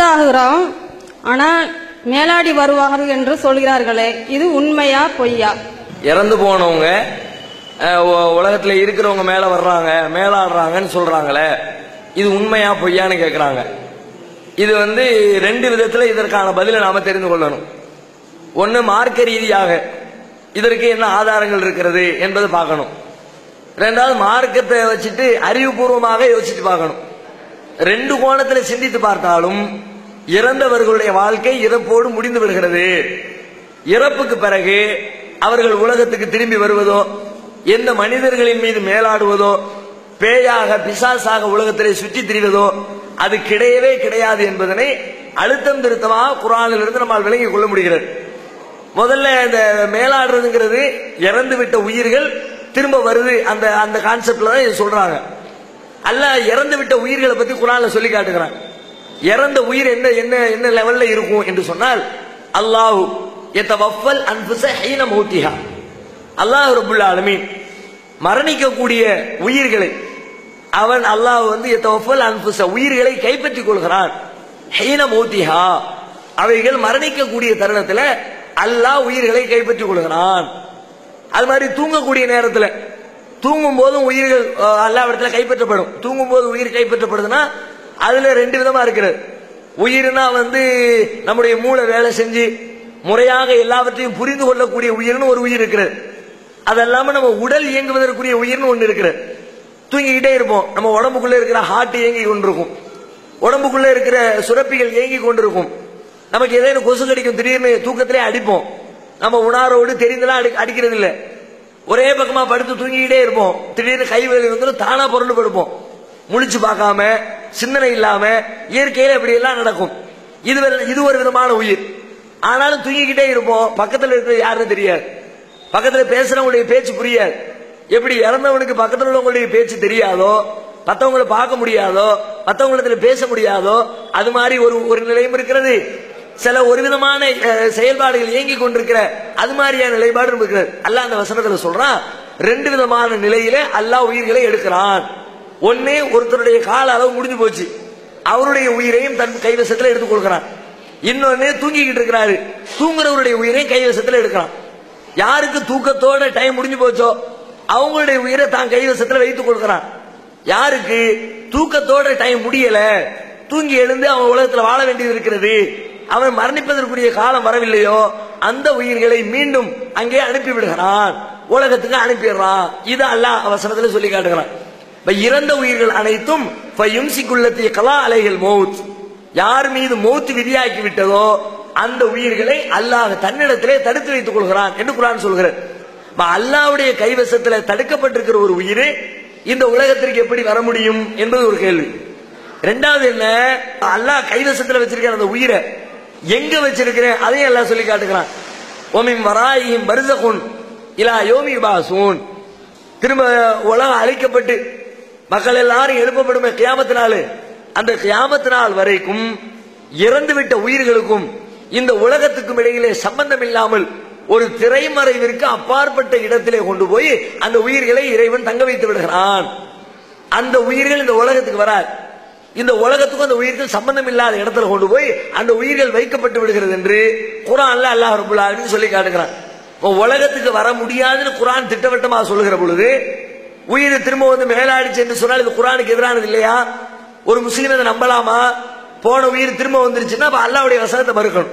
மௌத்தாகிறோம் ஆனால் மேலாடி வருவார்கள் என்று சொல்கிறார்களே இது உண்மையா பொய்யா? இறந்து போனவங்க உலகத்தில் உலகத்துல இருக்கிறவங்க மேல வர்றாங்க மேலாடுறாங்கன்னு சொல்றாங்களே இது உண்மையா பொய்யான்னு கேக்குறாங்க. இது வந்து ரெண்டு விதத்துல இதற்கான பதிலை நாம தெரிந்து கொள்ளணும். ஒன்னு மார்க்க ரீதியாக இதற்கு என்ன ஆதாரங்கள் இருக்கிறது என்பதை பார்க்கணும். ரெண்டாவது மார்க்கத்தை வச்சுட்டு அறிவுபூர்வமாக யோசிச்சு பார்க்கணும். ரெண்டு கோணத்துல சிந்தித்து பார்த்தாலும் இறந்தவர்களுடைய வாழ்க்கை இறப்போடு முடிந்து விடுகிறது. இறப்புக்கு பிறகு அவர்கள் உலகத்துக்கு திரும்பி வருவதோ எந்த மனிதர்களின் மீது மேலாடுவதோ பேயாக பிசாசாக உலகத்திலே சுற்றி திரிவதோ அது கிடையவே கிடையாது என்பதனை அழுத்தம் திருத்தமாக குரானிலிருந்து நம்மால் விளங்கிக் கொள்ள முடிகிறது. முதல்ல இந்த மேலாடுறதுங்கிறது இறந்து விட்ட உயிர்கள் திரும்ப வருது அந்த அந்த கான்செப்ட்ல தான் இது சொல்றாங்க. அல்ல இறந்து விட்ட உயிர்களை பத்தி குரான்ல சொல்லி காட்டுகிறான் இறந்த உயிர் என்ன என்ன என்ன லெவல்ல இருக்கும் என்று சொன்னால் அல்லாஹு எத்தவஃபல் அன்புச ஹீன மௌத்திஹா. அல்லாஹ் ரபுல் ஆலமீன் மரணிக்கக்கூடிய உயிர்களை அவன் அல்லாஹ் வந்து எத்தவஃபல் அன்புச உயிர்களை கைப்பற்றிக் கொள்கிறான். ஹீன மௌத்திஹா. அவைகள் மரணிக்கக்கூடிய தருணத்தில் அல்லாஹ் உயிர்களை கைப்பற்றிக் கொள்கிறான். அது மாதிரி தூங்கக்கூடிய நேரத்தில் தூங்கும் போதும் உயிர்கள் அஹ், கைப்பற்றப்படும். தூங்கும் போது உயிர் கைப்பற்றப்படுதுன்னா அதுல ரெண்டு விதமா இருக்கிறது. உயிர்னா வந்து நம்முடைய மூளை வேலை செஞ்சு முறையாக எல்லாவற்றையும் புரிந்து கொள்ளக்கூடிய உயிர்னு ஒரு உயிர் இருக்கிறது. அதல்லாம நம்ம உடல் இயங்குவதற்குரிய உயிர்னு ஒன்று இருக்கிறது. தூங்கிக்கிட்டே இருப்போம். நம்ம உடம்புக்குள்ள இருக்கிற ஹார்ட் இயங்கி கொண்டிருக்கும். உடம்புக்குள்ள இருக்கிற சுரப்பிகள் இயங்கி கொண்டிருக்கும். நமக்கு ஏதேனும் கொசு கடிக்கும் திடீர்னு தூக்கத்திலே அடிப்போம். நம்ம உணாரோடு தெரிந்தெல்லாம் அடி அடிக்கிறது இல்லை ஒரே பக்கமா படுத்து தூங்கிக்கிட்டே இருப்போம். திடீர்னு கை வேலை வந்துடும் தானா புரண்டு படுப்போம். முழிச்சு பார்க்காம சிந்தனை இல்லாம இயற்கையில இப்படி எல்லாம் நடக்கும். இது இது ஒரு விதமான உயிர். ஆனாலும் தூங்கிக்கிட்டே இருப்போம். பக்கத்துல இருக்கிற யாருன்னு தெரியாது. பக்கத்துல பேசுறவங்களுடைய பேச்சு புரியாது. எப்படி இறந்தவனுக்கு பக்கத்துல உள்ளவங்களுடைய பேச்சு தெரியாதோ மத்தவங்களை பார்க்க முடியாதோ மத்தவங்களிடத்துல பேச முடியாதோ அது மாதிரி ஒரு ஒரு நிலையும் இருக்கிறது. சில ஒரு விதமான செயல்பாடுகள் இயங்கி கொண்டிருக்கிற அது மாதிரியான நிலைப்பாடு இருக்கிறது. அல்ல அந்த வசனத்துல சொல்றான் ரெண்டு விதமான நிலையில அல்லாஹ் உயிர்களை எடுக்கிறான். ஒன்னே ஒருத்தருடைய கால அளவு முடிஞ்சு போச்சு. அவருடைய உயிரையும் தன் கைவசத்துல எடுத்துக் கொடுக்கிறான் இன்னொன்னு தூங்கிக்கிட்டு இருக்கிறாரு. தூங்குறவருடைய உயிரையும் கைவசத்துல எடுக்கிறான் யாருக்கு தூக்கத்தோட டைம் முடிஞ்சு போச்சோ அவங்களுடைய உயிரை தான் கைவசத்துல வைத்துக் கொடுக்கிறான் யாருக்கு தூக்கத்தோட டைம் முடியல தூங்கி எழுந்து அவன் உலகத்துல வாழ வேண்டியது இருக்கிறது. அவன் மரணிப்பதற்குரிய காலம் வரவில்லையோ அந்த உயிர்களை மீண்டும் அங்கே அனுப்பி விடுகிறான் உலகத்துக்கு அனுப்பிடுறான். இது அல்ல அவசரத்துல சொல்லி காட்டுகிறான். இறந்த உயிர்கள் அனைத்தும் யும்சிக்குள்ளத்திய கலா அலைகள் மௌத். யார் மீது மௌத்து விதியாக்கி விட்டதோ அந்த உயிர்களை அல்லாஹ் தன்னிடத்திலே தடுத்து வைத்துக் கொள்கிறான் என்று குரான் சொல்கிறார் அல்லாவுடைய அல்லாஹ்வுடைய கைவசத்துல தடுக்கப்பட்டிருக்கிற ஒரு உயிர் இந்த உலகத்திற்கு எப்படி வர முடியும் என்பது ஒரு கேள்வி. ரெண்டாவது என்ன? அல்லாஹ் கைவசத்துல வச்சிருக்கிற அந்த உயிரை எங்க வச்சிருக்கிறேன்? அதையும் எல்லாம் சொல்லி காட்டுகிறான். ஓமிம் வராயிம் பரிசகுன் இலா யோமி பாசூன். திரும்ப உலகம் அழிக்கப்பட்டு மக்கள் எல்லாரும் எழுப்பப்படுமே கியாமத்து நாள் அந்த கியாமத்து நாள் வரைக்கும் இறந்துவிட்ட உயிர்களுக்கும் இந்த உலகத்துக்கும் இடையிலே சம்பந்தம் இல்லாமல் ஒரு திரைமறைவிற்கு அப்பாற்பட்ட இடத்திலே கொண்டு போய் அந்த உயிர்களை இறைவன் தங்க வைத்து விடுகிறான். அந்த உயிர்கள் இந்த உலகத்துக்கு வராது. இந்த உலகத்துக்கும் அந்த உயிர்கள் சம்பந்தம் இல்லாத இடத்துல கொண்டு போய் அந்த உயிர்கள் வைக்கப்பட்டு விடுகிறது என்று குரான்ல அல்லாஹ் ரபுல் சொல்லி காட்டுகிறான். உலகத்துக்கு வர முடியாதுன்னு குரான் திட்டவட்டமாக சொல்லுகிற பொழுது உயிர் திரும்ப வந்து மேலாடிச்சு என்று சொன்னால் இது குரானுக்கு எதிரானது இல்லையா? ஒரு முஸ்லீம் அதை நம்பலாமா? போன உயிர் திரும்ப வந்துருச்சுன்னா அப்ப அல்லாவுடைய வசனத்தை மறுக்கணும்.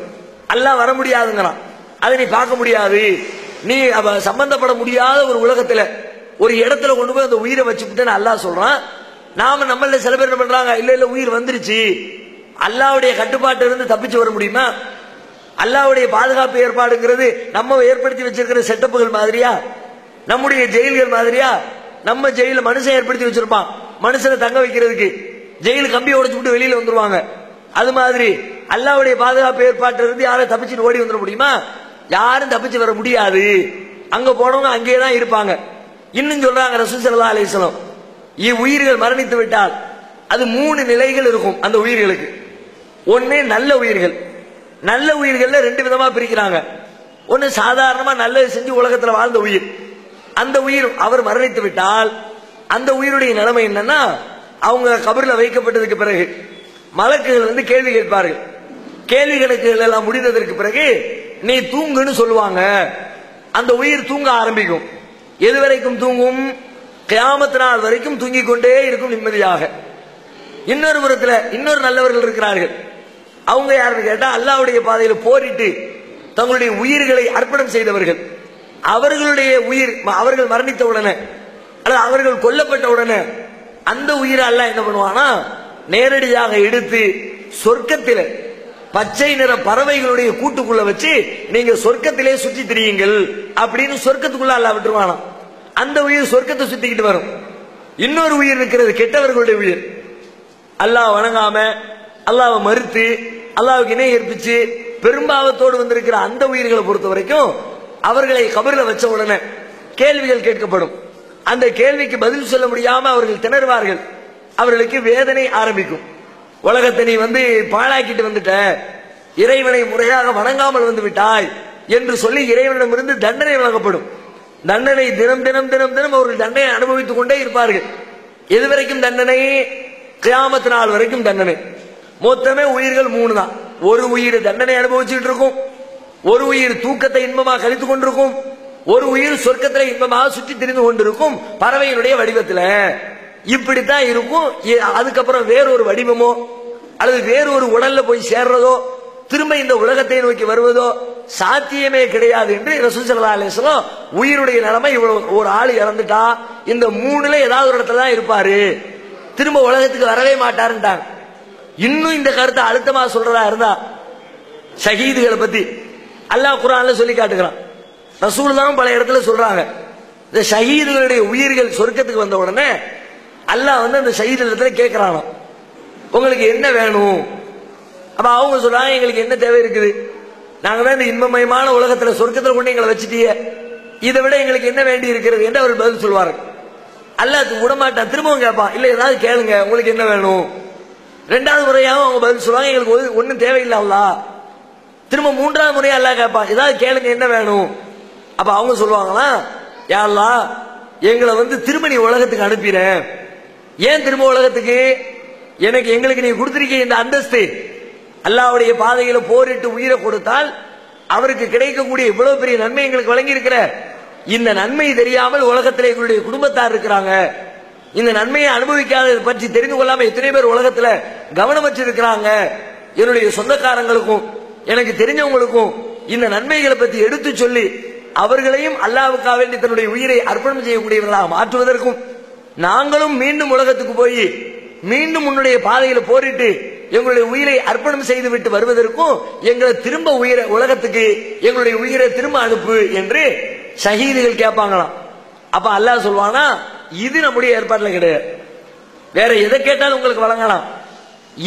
அல்லா வர முடியாதுங்கிறான். அதை நீ பார்க்க முடியாது. நீ அவ சம்பந்தப்பட முடியாத ஒரு உலகத்துல ஒரு இடத்துல கொண்டு போய் அந்த உயிரை வச்சுக்கிட்டேன்னு அல்லாஹ் சொல்றான். நாம நம்மள சில பேர் என்ன பண்றாங்க? இல்ல இல்ல உயிர் வந்துருச்சு. அல்லாவுடைய கட்டுப்பாட்டு இருந்து தப்பிச்சு வர முடியுமா? அல்லாவுடைய பாதுகாப்பு ஏற்பாடுங்கிறது நம்ம ஏற்படுத்தி வச்சிருக்கிற செட்டப்புகள் மாதிரியா? நம்முடைய ஜெயில்கள் மாதிரியா? நம்ம ஜெயில மனுஷன் ஏற்படுத்தி வச்சிருப்பான். மனுஷனை தங்க வைக்கிறதுக்கு. ஜெயில கம்பி உடைச்சு விட்டு வெளியில வந்துருவாங்க. அது மாதிரி அல்லாவுடைய பாதுகாப்பு ஏற்பாட்டு இருந்து யாரும் தப்பிச்சுட்டு ஓடி வந்துட முடியுமா? யாரும் தப்பிச்சு வர முடியாது. அங்க போனவங்க அங்கேயே தான் இருப்பாங்க. இன்னும் சொல்றாங்க ரசூசல்லா அலிஸ்லம் இ உயிர்கள் மரணித்து விட்டால் அது மூணு நிலைகள் இருக்கும் அந்த உயிர்களுக்கு. ஒண்ணு நல்ல உயிர்கள். நல்ல உயிர்கள்ல ரெண்டு விதமா பிரிக்கிறாங்க. ஒன்னு சாதாரணமா நல்லது செஞ்சு உலகத்துல வாழ்ந்த உயிர். அந்த உயிர் அவர் மரணித்து விட்டால் அந்த உயிருடைய நிலைமை என்னன்னா அவங்க கபர்ல வைக்கப்பட்டதுக்கு பிறகு மலக்குகள் வந்து கேள்வி கேட்பார்கள். கேள்வி கணக்குகள் எல்லாம் முடிந்ததற்கு பிறகு நீ தூங்குன்னு சொல்லுவாங்க. அந்த உயிர் தூங்க ஆரம்பிக்கும். எது வரைக்கும் தூங்கும்? கியாமத்து நாள் வரைக்கும் தூங்கிக் கொண்டே இருக்கும் நிம்மதியாக. இன்னொரு புறத்துல இன்னொரு நல்லவர்கள் இருக்கிறார்கள். அவங்க யாருன்னு கேட்டா அல்லாவுடைய பாதையில் போரிட்டு தங்களுடைய உயிர்களை அர்ப்பணம் செய்தவர்கள். அவர்களுடைய உயிர் அவர்கள் மரணித்த உடனே அல்லது அவர்கள் கொல்லப்பட்ட உடனே அந்த உயிரை அல்லாஹ் என்ன பண்ணுவானா நேரடியாக எடுத்து சொர்க்கத்தில பச்சை நிற பறவைகளுடைய கூட்டுக்குள்ள வச்சு நீங்க சொர்க்கத்திலே சுற்றி திரியுங்கள் அப்படின்னு சொர்க்கத்துக்குள்ள அல்ல விட்டுருவானாம். அந்த உயிர் சொர்க்கத்தை சுத்திக்கிட்டு வரும். இன்னொரு உயிர் இருக்கிறது கெட்டவர்களுடைய உயிர். அல்லாஹ் வணங்காம அல்லாவை மறுத்து அல்லாவுக்கு இணை ஏற்பிச்சு பெரும்பாவத்தோடு வந்திருக்கிற அந்த உயிர்களை பொறுத்த வரைக்கும் அவர்களை கபரில் வச்ச உடனே கேள்விகள் கேட்கப்படும். அந்த கேள்விக்கு பதில் சொல்ல முடியாம அவர்கள் திணறுவார்கள். அவர்களுக்கு வேதனை ஆரம்பிக்கும். உலகத்தை நீ வந்து பாழாக்கிட்டு வந்துட்ட. இறைவனை முறையாக வணங்காமல் வந்து விட்டாய் என்று சொல்லி இறைவனிடமிருந்து தண்டனை வழங்கப்படும் தண்டனை தினம் தினம் தினம் தினம் அவர்கள் தண்டனை அனுபவித்துக் கொண்டே இருப்பார்கள். எது வரைக்கும் தண்டனை? கியாமத்து நாள் வரைக்கும் தண்டனை. மொத்தமே உயிர்கள் மூணு தான். ஒரு உயிர் தண்டனை அனுபவிச்சுட்டு இருக்கும். ஒரு உயிர் தூக்கத்தை இன்பமாக கழித்துக் கொண்டிருக்கும் ஒரு உயிர் சொர்க்கத்தில் இன்பமாக சுற்றி திரிந்து கொண்டிருக்கும் பறவையினுடைய வடிவத்துல. இப்படித்தான் இருக்கும் அதுக்கப்புறம் வேறொரு வடிவமோ அல்லது வேறொரு உடல்ல போய் சேர்றதோ திரும்ப இந்த உலகத்தை நோக்கி வருவதோ சாத்தியமே கிடையாது என்று ரசூல் ஸல்லல்லாஹு உயிருடைய நிலைமை இவ்வளவு ஒரு ஆள் இறந்துட்டா இந்த மூணுல ஏதாவது ஒரு இடத்துல தான் இருப்பாரு. திரும்ப உலகத்துக்கு வரவே மாட்டாருன்ட்டாங்க. இன்னும் இந்த கருத்தை அழுத்தமா சொல்றதா இருந்தா ஷஹீதுகளை பத்தி அல்லாஹ் குர்ஆன்ல சொல்லி காட்டுகிறான். ரசூல் தான் பல இடத்துல சொல்றாங்க. இந்த ஷஹீதுகளுடைய உயிர்கள் சொர்க்கத்துக்கு வந்த உடனே அல்லாஹ் வந்து அந்த ஷஹீது இடத்துல கேட்கிறானோ உங்களுக்கு என்ன வேணும்? அப்ப அவங்க சொல்றாங்க எங்களுக்கு என்ன தேவை இருக்குது? நாங்க தான் இந்த இன்பமயமான உலகத்துல சொர்க்கத்துல கொண்டு எங்களை வச்சுட்டீங்க இதை விட எங்களுக்கு என்ன வேண்டி இருக்கிறது? என்று அவர் பதில் சொல்வாரு அல்லாஹ் விடமாட்டான் திரும்பவும் கேட்பான் இல்ல ஏதாவது கேளுங்க உங்களுக்கு என்ன வேணும்? ரெண்டாவது முறையாகவும் அவங்க பதில் சொல்லுவாங்க எங்களுக்கு ஒன்றும் ஒண்ணும் தேவையில்லை திரும்ப மூன்றாவது முறை அல்லா கேட்பான். ஏதாவது கேளுங்க என்ன வேணும்? அப்ப அவங்க சொல்லுவாங்களா யா எங்களை வந்து திரும்ப நீ உலகத்துக்கு அனுப்பிறேன் ஏன் திரும்ப உலகத்துக்கு? எனக்கு எங்களுக்கு நீ கொடுத்திருக்க இந்த அந்தஸ்து அல்லாவுடைய பாதையில போரிட்டு உயிரை கொடுத்தால் அவருக்கு கிடைக்கக்கூடிய இவ்வளவு பெரிய நன்மை எங்களுக்கு வழங்கி இருக்கிற இந்த நன்மை தெரியாமல் உலகத்தில் எங்களுடைய குடும்பத்தார் இருக்கிறாங்க. இந்த நன்மையை அனுபவிக்காத பற்றி தெரிந்து கொள்ளாம எத்தனை பேர் உலகத்துல கவனம் வச்சிருக்கிறாங்க. என்னுடைய சொந்தக்காரங்களுக்கும் எனக்கு தெரிஞ்சவங்களுக்கும் இந்த நன்மைகளை பற்றி எடுத்து சொல்லி அவர்களையும் அல்லாவுக்காக வேண்டி தன்னுடைய உயிரை அர்ப்பணம் செய்யக்கூடியவர்களாக மாற்றுவதற்கும் நாங்களும் மீண்டும் உலகத்துக்கு போய் மீண்டும் உன்னுடைய பாதையில போரிட்டு எங்களுடைய உயிரை அர்ப்பணம் செய்து விட்டு வருவதற்கும் எங்களை திரும்ப உயிரை உலகத்துக்கு எங்களுடைய உயிரை திரும்ப அனுப்பு என்று ஷஹீதுகள் கேட்பாங்களாம். அப்ப அல்லாஹ் சொல்வானா இது நம்முடைய ஏற்பாடுல கிடையாது. வேற எதை கேட்டாலும் உங்களுக்கு வழங்கலாம்.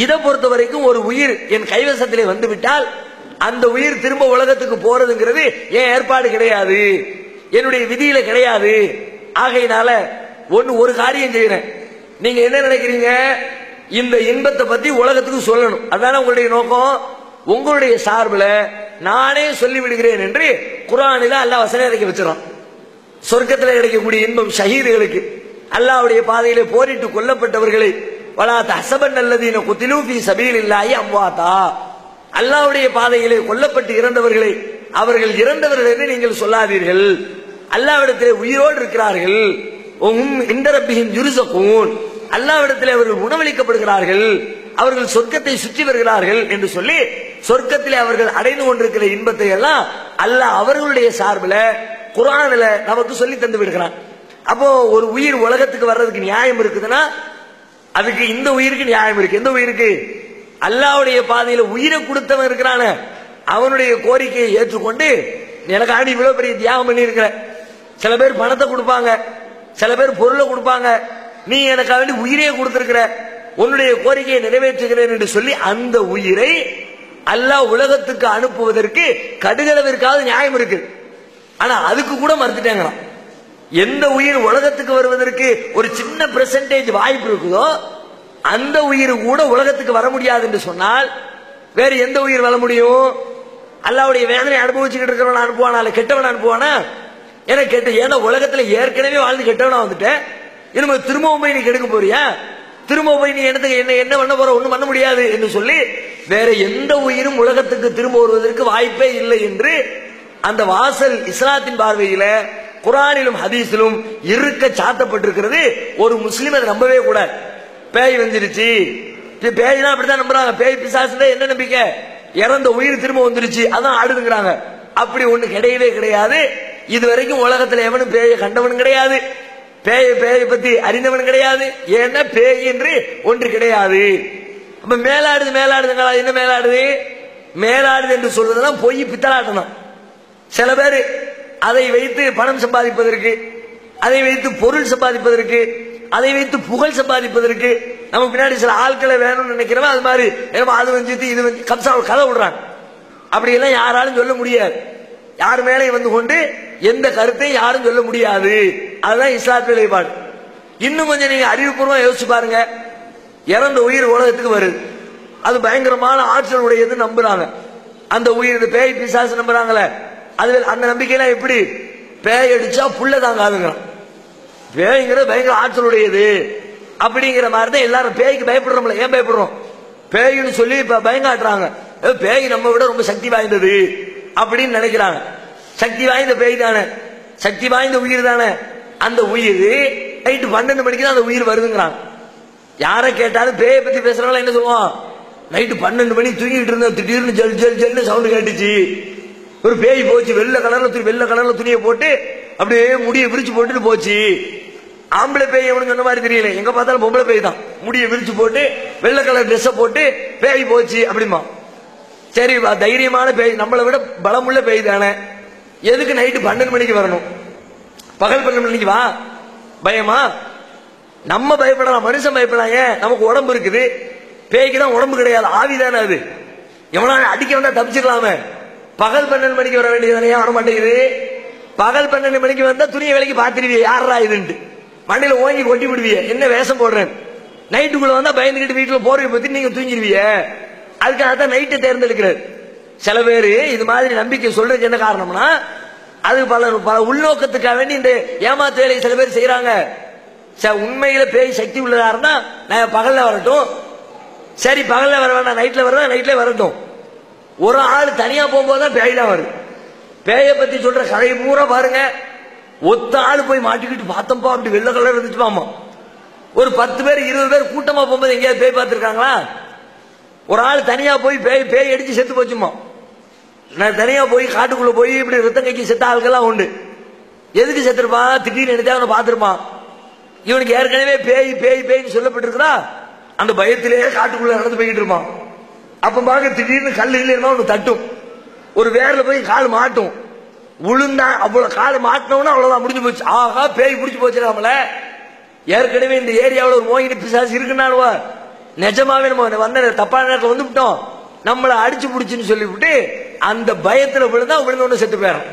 இதை பொறுத்த வரைக்கும் ஒரு உயிர் என் கைவசத்திலே வந்து விட்டால் அந்த உயிர் திரும்ப உலகத்துக்கு போறதுங்கிறது என் ஏற்பாடு கிடையாது. என்னுடைய விதியில கிடையாது. ஆகையினால ஒன்னு ஒரு காரியம் செய்யறேன். நீங்க என்ன நினைக்கிறீங்க? இந்த இன்பத்தை பத்தி உலகத்துக்கு சொல்லணும். அதான உங்களுடைய நோக்கம்? உங்களுடைய சார்பில் நானே சொல்லி விடுகிறேன் என்று குரானில அல்லாஹ் வசனம் இறக்கி வச்சிடறான். சொர்க்கத்தில் கிடைக்கக்கூடிய இன்பம் ஷஹீதுகளுக்கு. அல்லாவுடைய பாதையிலே போரிட்டு கொல்லப்பட்டவர்களை வலா அல்லது அல்லதீன குத்திலூ சபீல் இல்லாயி அம்வாத்தா. அல்லாவுடைய பாதையிலே கொல்லப்பட்டு இறந்தவர்களை அவர்கள் இறந்தவர்கள் என்று நீங்கள் சொல்லாதீர்கள். அல்லாவிடத்திலே உயிரோடு இருக்கிறார்கள். உம் இந்த ரப்பிஹிம் யுர்ஸகூன் அவர்கள் உணவளிக்கப்படுகிறார்கள். அவர்கள் சொர்க்கத்தை சுற்றி வருகிறார்கள் என்று சொல்லி சொர்க்கத்திலே அவர்கள் அடைந்து கொண்டிருக்கிற இன்பத்தை எல்லாம் அல்லாஹ் அவர்களுடைய சார்பில் குரானில் நமக்கு சொல்லி தந்து விடுகிறான். அப்போ ஒரு உயிர் உலகத்துக்கு வர்றதுக்கு நியாயம் இருக்குதுன்னா அதுக்கு இந்த உயிருக்கு நியாயம் இருக்கு. எந்த உயிருக்கு? அல்லாவுடைய பாதையில உயிரை கொடுத்தவன் இருக்கிறான அவனுடைய கோரிக்கையை ஏற்றுக்கொண்டு எனக்கு ஆடி இவ்வளவு பெரிய தியாகம் பண்ணி இருக்கிற சில பேர் பணத்தை கொடுப்பாங்க சில பேர் பொருளை கொடுப்பாங்க நீ எனக்கு வேண்டி உயிரையே கொடுத்திருக்கிற. உன்னுடைய கோரிக்கையை நிறைவேற்றுகிறேன் என்று சொல்லி அந்த உயிரை அல்லாஹ் உலகத்துக்கு அனுப்புவதற்கு கடுகளவிற்காவது நியாயம் இருக்கு. ஆனா அதுக்கு கூட மறுத்துட்டாங்களாம். எந்த உயிர் உலகத்துக்கு வருவதற்கு ஒரு சின்ன பெர்சன்டேஜ் வாய்ப்பு இருக்குதோ அந்த உயிர் கூட உலகத்துக்கு வர முடியாது என்று சொன்னால் வேற எந்த உயிர் வர முடியும்? அல்லாவுடைய வேதனை அனுபவிச்சுக்கிட்டு இருக்கிறவன அனுப்புவானா கெட்டவன் அனுப்புவானா ஏன்னா கெட்ட ஏன்னா உலகத்துல ஏற்கனவே வாழ்ந்து கெட்டவனா வந்துட்டேன். இனிமே திரும்பவும் போய் நீ கெடுக்க போறியா? திரும்ப போய் நீ என்னத்துக்கு என்ன என்ன பண்ண போற? ஒன்றும் பண்ண முடியாது என்று சொல்லி வேற எந்த உயிரும் உலகத்துக்கு திரும்ப வருவதற்கு வாய்ப்பே இல்லை என்று அந்த வாசல் இஸ்லாத்தின் பார்வையில குரானிலும் ஹதீஸிலும் இருக்க சாத்தப்பட்டிருக்கிறது. ஒரு முஸ்லீம் அதை நம்பவே கூடாது. பேய் வந்துருச்சு. பேய்னா அப்படித்தான் நம்புறாங்க. பேய் பிசாசுல என்ன நம்பிக்கை? இறந்த உயிர் திரும்ப வந்துருச்சு. அதான் ஆடுதுங்கிறாங்க. அப்படி ஒண்ணு கிடையவே கிடையாது. இது வரைக்கும் உலகத்துல எவனும் பேயை கண்டவன் கிடையாது. பேய பேயை பத்தி அறிந்தவன் கிடையாது. ஏன்னா பேய் என்று ஒன்று கிடையாது. அப்ப மேலாடுது மேலாடுதுங்களா என்ன மேலாடுது? மேலாடுது என்று சொல்வதெல்லாம் பொய் பித்தலாட்டம் தான் சில பேர் அதை வைத்து பணம் சம்பாதிப்பதற்கு அதை வைத்து பொருள் சம்பாதிப்பதற்கு அதை வைத்து புகழ் சம்பாதிப்பதற்கு நம்ம பின்னாடி சில ஆட்களை வேணும்னு நினைக்கிறவன் அது மாதிரி ஏமா அது வஞ்சித்து இது வந்து கம்சா கதை விடுறாங்க. அப்படி எல்லாம் யாராலும் சொல்ல முடியாது. யார் மேலே வந்து கொண்டு எந்த கருத்தையும் யாரும் சொல்ல முடியாது. அதுதான் இஸ்லாத்திய நிலைப்பாடு. இன்னும் கொஞ்சம் நீங்க அறிவுபூர்வமா யோசிச்சு பாருங்க. இறந்த உயிர் உலகத்துக்கு வருது. அது பயங்கரமான ஆற்றல் உடையது நம்புறாங்க. அந்த உயிர் இந்த பேய் பிசாசு நம்புறாங்களே. அது அந்த நம்பிக்கையெல்லாம் எப்படி? பேய் அடிச்சா புள்ள தாங்காதுங்கிறான். பேய்ங்கிறது பயங்கர ஆற்றலுடையது. அப்படிங்கிற மாதிரி தான் எல்லாரும் பேய்க்கு பயப்படுறோம்ல. ஏன் பயப்படுறோம்? பேய்னு சொல்லி பயங்காட்டுறாங்க. பேய் நம்ம விட ரொம்ப சக்தி வாய்ந்தது. அப்படின்னு நினைக்கிறாங்க. சக்தி வாய்ந்த பேய் தானே. சக்தி வாய்ந்த உயிர் தானே. அந்த உயிர் நைட்டு பன்னெண்டு மணிக்கு தான் அந்த உயிர் வருதுங்கிறாங்க. யாரை கேட்டாலும் பேயை பத்தி பேசுறவங்க என்ன சொல்லுவோம் நைட்டு பன்னெண்டு மணி தூங்கிட்டு இருந்த திடீர்னு ஜல் ஜல் ஜல்னு சவுண்ட் கேட்டுச்சு. ஒரு பேய் போச்சு. வெள்ளை கலர்ல துணி வெள்ளை கலர்ல துணியை போட்டு அப்படியே முடியை விரிச்சு போட்டுட்டு போச்சு. ஆம்பளை பேய் அவனுக்கு சொன்ன மாதிரி தெரியல. எங்க பார்த்தாலும் பொம்பளை பேய் தான். முடியை விரிச்சு போட்டு வெள்ளை கலர் ட்ரெஸ்ஸை போட்டு பேய் போச்சு அப்படிமா சரி தைரியமான பேய். நம்மளை விட பலமுள்ள பேய் தானே. எதுக்கு நைட்டு பன்னெண்டு மணிக்கு வரணும்? பகல் பன்னெண்டு மணிக்கு வா. பயமா? நம்ம பயப்படலாம். மனுஷன் பயப்படலாம். ஏன்? நமக்கு உடம்பு இருக்குது. பேய்க்கு தான் உடம்பு கிடையாது. ஆவி தானே அது. எவனால அடிக்க வேண்டாம் தப்பிச்சிடலாமே. பகல் பன்னெண்டு மணிக்கு வர வேண்டியது ஏன் வர மாட்டேங்குது பகல் பன்னெண்டு மணிக்கு வந்தா துணியை விலைக்கு பாத்துருவிய யாரா இதுன்ட்டு. மண்டையில ஓங்கி கொட்டி விடுவிய. என்ன வேஷம் போடுறேன்? நைட்டுக்குள்ள வந்தா பயந்துகிட்டு வீட்டுல போர்வை பத்தி நீங்க தூங்கிடுவிய. அதுக்காக தான் நைட்டை தேர்ந்தெடுக்கிறார். சில பேர் இது மாதிரி நம்பிக்கை சொல்றது என்ன காரணம்னா அது பல பல உள்நோக்கத்துக்காக வேண்டி இந்த ஏமாத்து வேலையை சில பேர் செய்யறாங்க உண்மையில பேய் சக்தி உள்ளதா இருந்தா நான் பகல்ல வரட்டும். சரி பகல்ல வர வேண்டாம் நைட்ல வரதான் நைட்ல வரட்டும். ஒரு ஆள் தனியா போகும்போது தான் பேய்லாம் வருது. பேயை பத்தி சொல்ற கதையை பூரா பாருங்க. ஒத்த ஆள் போய் மாட்டிக்கிட்டு பார்த்தோம்ப்பா அப்படி வெள்ளை கலர் இருந்துச்சு ஒரு பத்து பேர் இருபது பேர் கூட்டமா போகும்போது எங்கேயாவது பேய் பார்த்துருக்காங்களா? ஒரு ஆள் தனியா போய் பேய் பேய் அடிச்சு செத்து போச்சுமா. நான் தனியா போய் காட்டுக்குள்ள போய் இப்படி ரத்தம் கைக்கு செத்த ஆளுக்கெல்லாம் உண்டு. எதுக்கு செத்துருப்பான் திடீர்னு எடுத்தா அவனை பார்த்துருப்பான். இவனுக்கு ஏற்கனவே பேய் பேய் பேய்னு சொல்லப்பட்டிருக்கிறா அந்த பயத்திலேயே காட்டுக்குள்ள நடந்து போய்கிட்டு இருப்பான். அப்ப பாக்க திடீர்னு கல் இல்லைன்னா ஒன்று தட்டும். ஒரு வேர்ல போய் கால் மாட்டும். விழுந்தா அவ்வளவு கால் மாட்டினோம்னா அவ்வளவுதான் முடிஞ்சு போச்சு. ஆஹா பேய் பிடிச்சு போச்சு நம்மள. ஏற்கனவே இந்த ஏரியாவில் ஒரு மோகினி பிசாசு இருக்குன்னாலுவா நிஜமாவே நம்ம வந்த தப்பான நேரத்தில் வந்துவிட்டோம் நம்மளை அடிச்சு பிடிச்சுன்னு சொல்லிவிட்டு அந்த பயத்துல விழுந்தா விழுந்த ஒன்று செத்து போயிடும்.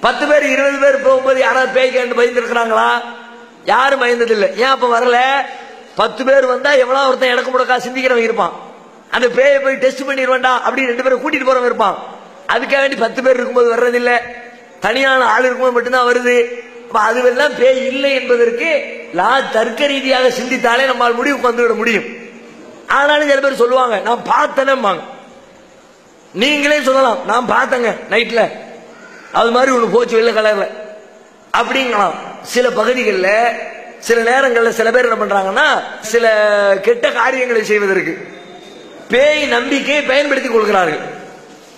பத்து பேர் இருபது பேர் போகும்போது யாராவது பேய் கேண்டு பயந்து இருக்கிறாங்களா யாரும் பயந்தது இல்லை ஏன் அப்ப வரல? பத்து பேர் வந்தா எவ்வளவு ஒருத்தன் எனக்கு முடக்கா சிந்திக்கிறவன் இருப்பான். அந்த பேயை போய் டெஸ்ட் பண்ணிடுவேண்டா அப்படி ரெண்டு பேரும் கூட்டிட்டு போறவன் இருப்பான். அதுக்காக வேண்டி பத்து பேர் இருக்கும்போது வர்றதில்லை. தனியான ஆள் இருக்கும்போது மட்டும்தான் வருது. அதுவெல்லாம் பேய் இல்லை என்பதற்கு லா தர்க்க ரீதியாக சிந்தித்தாலே நம்மால் முடிவுக்கு வந்துவிட முடியும். ஆனாலும் சில பேர் சொல்லுவாங்க நான் பார்த்தேனேம்பாங்க. நீங்களே சொல்லலாம் நான் பார்த்தேங்க நைட்ல. அது மாதிரி ஒண்ணு போச்சு வெள்ளை கலர்ல. அப்படிங்களாம் சில பகுதிகளில் சில நேரங்களில் சில பேர் என்ன பண்றாங்கன்னா சில கெட்ட காரியங்களை செய்வதற்கு பேய் நம்பிக்கையை பயன்படுத்திக் கொள்கிறார்கள்.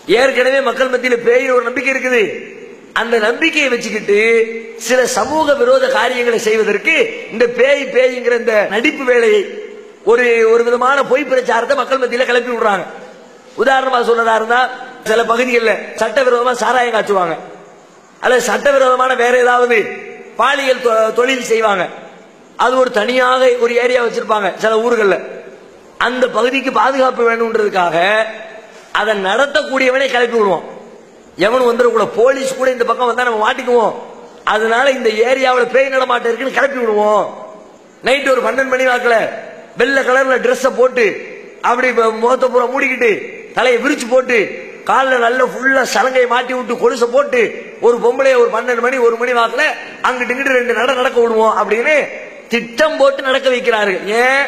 ஏற்கனவே மக்கள் மத்தியில் பேய் ஒரு நம்பிக்கை இருக்குது. அந்த நம்பிக்கையை வச்சுக்கிட்டு சில சமூக விரோத காரியங்களை செய்வதற்கு இந்த பேய் பேய்ங்கிற இந்த நடிப்பு வேலையை ஒரு ஒரு விதமான பொய் பிரச்சாரத்தை மக்கள் மத்தியில் கிளப்பி விடுறாங்க. உதாரணமா சொன்னதா இருந்தா சில பகுதிகளில் சட்டவிரோதமா சாராயம் காய்ச்சுவாங்க. அல்லது சட்டவிரோதமான வேற ஏதாவது பாலியல் தொ- தொழில் செய்வாங்க. அது ஒரு தனியாக ஒரு ஏரியா வச்சிருப்பாங்க சில ஊர்களில். அந்த பகுதிக்கு பாதுகாப்பு வேணும்ன்றதுக்காக அதை நடத்தக்கூடியவனே கிளப்பி விடுவோம். எவனும் வந்துடக்கூட போலீஸ் கூட இந்த பக்கம் வந்தா நம்ம மாட்டிக்குவோம். அதனால இந்த ஏரியாவில் பேய் நடமாட்டம் இருக்குன்னு கிளப்பி விடுவோம். நைட் ஒரு பன்னெண்டு மணி வாக்கில் வெள்ளை கலர்ல ட்ரெஸ்ஸை போட்டு அப்படி ப- முகத்தை பூரா மூடிக்கிட்டு தலையை விரிச்சு போட்டு காலில் நல்ல ஃபுல்லா சலங்கை மாட்டி விட்டு கொலுசை போட்டு ஒரு பொம்பளைய ஒரு பன்னெண்டு மணி ஒரு மணி வாக்கில் அங்கிட்டு இங்கிட்டு ரெண்டு நட நடக்க விடுவோம் அப்படின்னு திட்டம் போட்டு நடக்க வைக்கிறார்கள். ஏன்?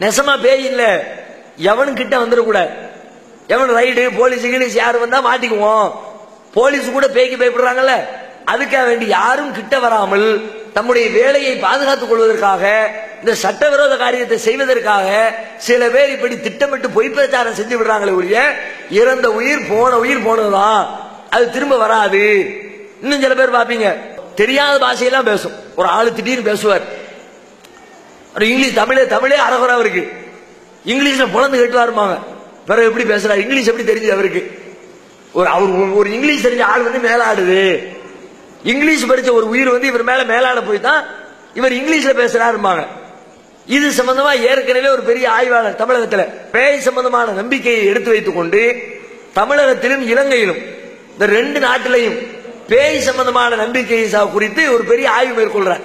நெசமா பேய் இல்ல. எவனும் கிட்ட வந்துடக்கூடாது எவன் ரைடு போலீஸ் கீலீஸ் யாரு வந்தா மாட்டிக்குவோம். போலீஸ் கூட பேக்கி பயப்படுறாங்கல்ல? அதுக்காக வேண்டி யாரும் கிட்ட வராமல் தம்முடைய வேலையை பாதுகாத்துக் கொள்வதற்காக இந்த சட்டவிரோத காரியத்தை செய்வதற்காக சில பேர் இப்படி திட்டமிட்டு பொய் பிரச்சாரம் செஞ்சு விடுறாங்களே ஒழிய இறந்த உயிர் போன உயிர் போனதுதான். அது திரும்ப வராது. இன்னும் சில பேர் பாப்பீங்க தெரியாத பாஷையெல்லாம் பேசும். ஒரு ஆளு திடீர்னு பேசுவார். இங்கிலீஷ் தமிழே தமிழே அரகுறா இருக்கு. இங்கிலீஷ்ல புலந்து கேட்டுவாருமாங்க பிறகு எப்படி பேசுறாரு இங்கிலீஷ் எப்படி தெரிஞ்சது அவருக்கு? ஒரு அவர் ஒரு- இங்கிலீஷ் தெரிஞ்ச ஆள் வந்து மேலாடுது. இங்கிலீஷ் படிச்ச ஒரு உயிர் வந்து இவர் மேல மேலாட போய் தான் இவர் இங்கிலீஷ்ல பேசுறாருமாங்க இது சம்பந்தமா ஏற்கனவே ஒரு பெரிய ஆய்வாளர் தமிழகத்துல பேய் சம்பந்தமான நம்பிக்கையை எடுத்து வைத்துக் கொண்டு தமிழகத்திலும் இலங்கையிலும் இந்த ரெண்டு நாட்டிலையும் பேய் சம்பந்தமான நம்பிக்கை குறித்து ஒரு பெரிய ஆய்வு மேற்கொள்றார்.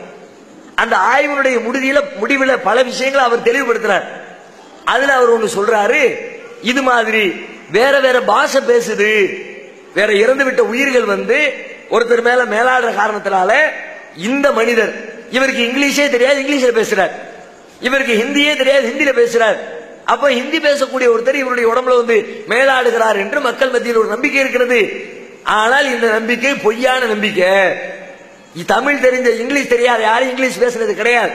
அந்த ஆய்வினுடைய முடிவில முடிவில் பல விஷயங்களை அவர் தெளிவுபடுத்துறார். அதுல அவர் ஒன்று சொல்றாரு இது மாதிரி வேற வேற பாஷை பேசுது. வேற இறந்து விட்ட உயிர்கள் வந்து ஒருத்தர் மேல மேலாடுற காரணத்தினால இந்த மனிதர் இவருக்கு இங்கிலீஷே தெரியாது இங்கிலீஷ்ல பேசுறார். இவருக்கு ஹிந்தியே தெரியாது ஹிந்தியில பேசுறார். அப்ப ஹிந்தி பேசக்கூடிய ஒருத்தர் இவருடைய உடம்புல வந்து மேலாடுகிறார் என்று மக்கள் மத்தியில் ஒரு நம்பிக்கை இருக்கிறது. ஆனால் இந்த நம்பிக்கை பொய்யான நம்பிக்கை. தமிழ் தெரிஞ்ச இங்கிலீஷ் தெரியாது யாரும் இங்கிலீஷ் பேசுறது கிடையாது.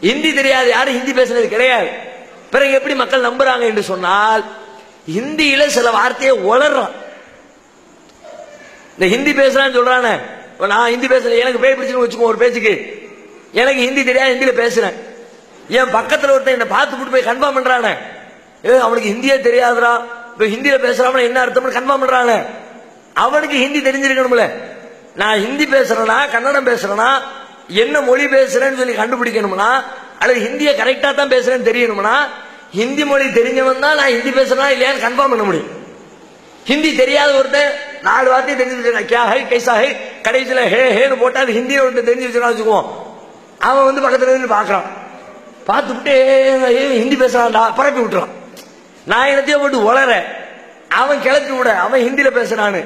ஹிந்தி தெரியாது யாரும் ஹிந்தி பேசுறது கிடையாது. பிறகு எப்படி மக்கள் நம்புறாங்க என்று சொன்னால் ஹிந்தியில சில வார்த்தையை உளர்றான் இந்த ஹிந்தி பேசுறான்னு சொல்றானே. நான் ஹிந்தி பேசுறேன். எனக்கு பேய் பிடிச்சுன்னு வச்சுக்கோ ஒரு பேச்சுக்கு. எனக்கு ஹிந்தி தெரியாது ஹிந்தியில பேசுறேன். என் பக்கத்துல ஒருத்தன் என்ன பார்த்து போட்டு போய் கன்ஃபார்ம் பண்றானே. ஏ அவனுக்கு ஹிந்தியே தெரியாதுடா. இப்ப ஹிந்தியில பேசுறாம என்ன அர்த்தம்னு கன்ஃபார்ம் பண்றானே. அவனுக்கு ஹிந்தி தெரிஞ்சிருக்கணும்ல. நான் ஹிந்தி பேசுறேனா கன்னடம் பேசுறேனா என்ன மொழி பேசுறேன்னு சொல்லி கண்டுபிடிக்கணும்னா அல்லது ஹிந்தியை கரெக்டாக தான் பேசுறேன்னு தெரியணும்னா ஹிந்தி மொழி தெரிஞ்சவன் தான் நான் ஹிந்தி பேசுறேனா இல்லையான்னு கன்ஃபார்ம் பண்ண முடியும். ஹிந்தி தெரியாத ஒருத்தர் நாலு வார்த்தை தெரிஞ்சு வச்சிருக்கான். கே ஹை? கைசா ஹை? கடைசியில் ஹே ஹேன்னு போட்டா அது ஹிந்தியை ஒருத்தர் தெரிஞ்சு வச்சிருக்கான் வச்சுக்குவோம். அவன் வந்து பக்கத்துல இருந்து பார்க்குறான். பார்த்துட்டு ஹிந்தி பேசுறான்டா பரப்பி விட்டுறான். நான் என்னத்தையோ போட்டு உளற அவன் கிளப்பி விட அவன் ஹிந்தியில் பேசுறான்னு.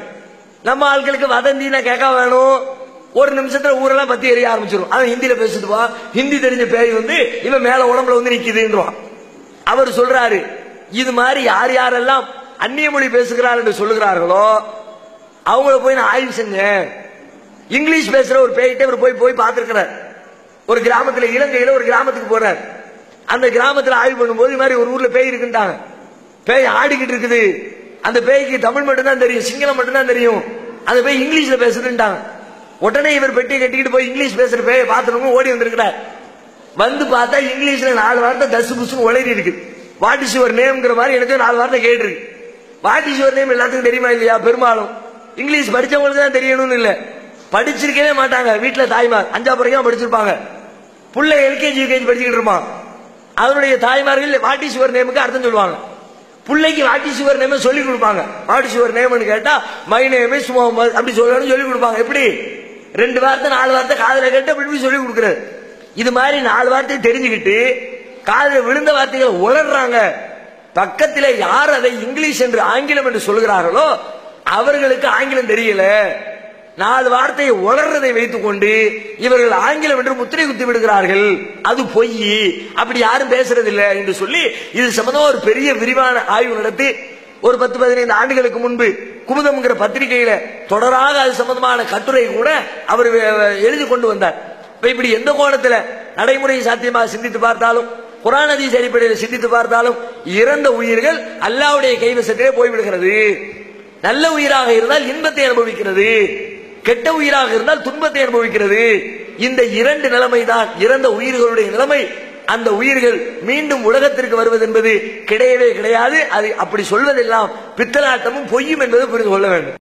நம்ம ஆட்களுக்கு வதந்தினா கேட்க வேணும். ஒரு நிமிஷத்துல ஊரெல்லாம் பத்தி எரிய ஆரம்பிச்சிடும் அவன் ஹிந்தியில பேசுதுவா ஹிந்தி தெரிஞ்ச பேய் வந்து இவன் மேல உடம்புல வந்து நிக்குதுன்றான் அவர் சொல்றாரு இது மாதிரி யார் யாரெல்லாம் அந்நிய மொழி பேசுகிறார் என்று சொல்லுகிறார்களோ அவங்கள போய் நான் ஆய்வு செஞ்சேன். இங்கிலீஷ் பேசுற ஒரு பேய்கிட்ட இவர் போய் போய் பார்த்திருக்கிறார். ஒரு கிராமத்துல இலங்கையில ஒரு கிராமத்துக்கு போறார். அந்த கிராமத்துல ஆய்வு பண்ணும்போது இது மாதிரி ஒரு ஊர்ல பேய் இருக்குன்றாங்க பேய் ஆடிக்கிட்டு இருக்குது. அந்த பேய்க்கு தமிழ் மட்டும்தான் தெரியும் சிங்களம் மட்டும்தான் தெரியும். அந்த பேய் இங்கிலீஷ்ல பேசுதுன்ட்டாங்க. உடனே இவர் பெட்டி கட்டிக்கிட்டு போய் இங்கிலீஷ் பேசுற பேய பார்த்துட்டு ஓடி வந்திருக்கிறார். வந்து பார்த்தா இங்கிலீஷ்ல நாலு வார்த்தை தசு புசுன்னு உளறி இருக்கு. வாட் இஸ் யுவர் நேம்ங்கிற மாதிரி எனக்கு நாலு வார்த்தை கேட்டிருக்கு. வாட் இஸ் யுவர் நேம் எல்லாத்துக்கும் தெரியுமா இல்லையா? பெரும்பாலும். இங்கிலீஷ் படிச்சவங்களுக்கு தான் தெரியணும்னு இல்ல. படிச்சிருக்கவே மாட்டாங்க. வீட்டுல தாய்மார் அஞ்சா பிறகு படிச்சிருப்பாங்க. புள்ள எல்கேஜி யூகேஜி படிச்சுக்கிட்டு இருப்பான். அவருடைய தாய்மார்கள் வாட் இஸ் யுவர் நேமுக்கு அர்த்தம் சொல்லுவாங்க. பிள்ளைக்கு வாட் இஸ் யுவர் நேம் சொல்லி கொடுப்பாங்க. வாட் இஸ் யுவர் நேம்னு கேட்டா மை நேம் இஸ் முகமது அப்படி சொல்லணும்னு சொல்லி கொடுப்பாங்க. எப்படி? ரெண்டு வார்த்தை நாலு வார்த்தை காதல கேட்டு அப்படி சொல்லி கொடுக்குறாரு. இது மாதிரி நாலு வார்த்தை தெரிஞ்சுக்கிட்டு காதல விழுந்த வார்த்தைகளை உளர்றாங்க பக்கத்தில் யார் அதை இங்கிலீஷ் என்று ஆங்கிலம் என்று சொல்கிறார்களோ அவர்களுக்கு ஆங்கிலம் தெரியல. நாலு வார்த்தையை உளர்றதை வைத்துக் கொண்டு இவர்கள் ஆங்கிலம் என்று முத்திரை குத்தி விடுகிறார்கள். அது பொய். அப்படி யாரும் பேசுறதில்லை என்று சொல்லி இது சம்பந்தமா ஒரு பெரிய விரிவான ஆய்வு நடத்தி ஒரு பத்து பதினைந்து ஆண்டுகளுக்கு முன்பு குமுதம்ங்கிற பத்திரிகையில தொடராக அது சம்பந்தமான கட்டுரை கூட அவர் எழுதி கொண்டு வந்தார். இப்படி எந்த கோணத்துல நடைமுறை சாத்தியமாக சிந்தித்து பார்த்தாலும் குரான் ஹதீஸ் அடிப்படையில் சிந்தித்து பார்த்தாலும் இறந்த உயிர்கள் அல்லாவுடைய கைவசத்திலே போய்விடுகிறது. நல்ல உயிராக இருந்தால் இன்பத்தை அனுபவிக்கிறது. கெட்ட உயிராக இருந்தால் துன்பத்தை அனுபவிக்கிறது. இந்த இரண்டு நிலைமை தான் இறந்த உயிர்களுடைய நிலைமை. அந்த உயிர்கள் மீண்டும் உலகத்திற்கு வருவது என்பது கிடையவே கிடையாது. அது அப்படி சொல்வதெல்லாம் பித்தலாட்டமும் பொய்யும் என்பது புரிந்து கொள்ள வேண்டும்.